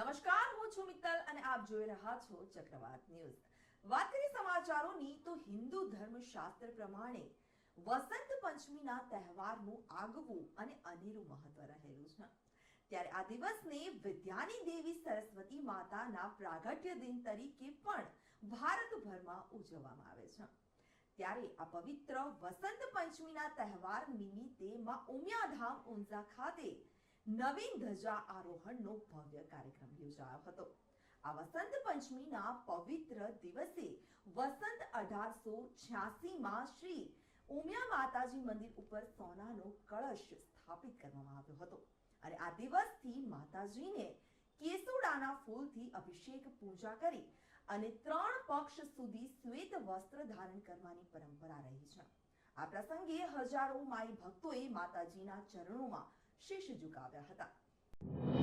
નમસ્કાર, હું છું મિત્તલ અને આપ જોઈ રહ્યા છો ચક્રવાત ન્યૂઝ. વાત કરીએ સમાચારોની તો હિન્દુ ધર્મશાસ્ત્ર પ્રમાણે વસંત પંચમીના તહેવારનું આગવું અને અનેરું મહત્વ રહેલું છે. ત્યારે આ દિવસને વિદ્યાની દેવી સરસ્વતી માતાના પ્રાગટ્ય દિન તરીકે પણ ભારતભરમાં ઉજવવામાં આવે છે. ત્યારે આ પવિત્ર વસંત પંચમીના તહેવાર નિમિત્તે માં ઉમિયાધામ ઊંઝા ખાતે નવીન ધજા આરોહણનો ભવ્ય કાર્યક્રમ યોજાયો હતો. આ વસંત પંચમીના પવિત્ર દિવસે વસંત અઢારસો છ્યાસીમાં શ્રી ઉમિયા માતાજી મંદિર ઉપર સોનાનો કળશ સ્થાપિત કરવામાં આવ્યો હતો. અને આ દિવસથી માતાજીને કેસુડાના ફૂલથી અભિષેક, પૂજા કરી અને ત્રણ પક્ષ સુધી શ્વેત વસ્ત્ર ધારણ કરવાની પરંપરા રહી છે. આ પ્રસંગે હજારો માઈ ભક્તોએ માતાજીના ચરણોમાં 试试就搞不还，黑的。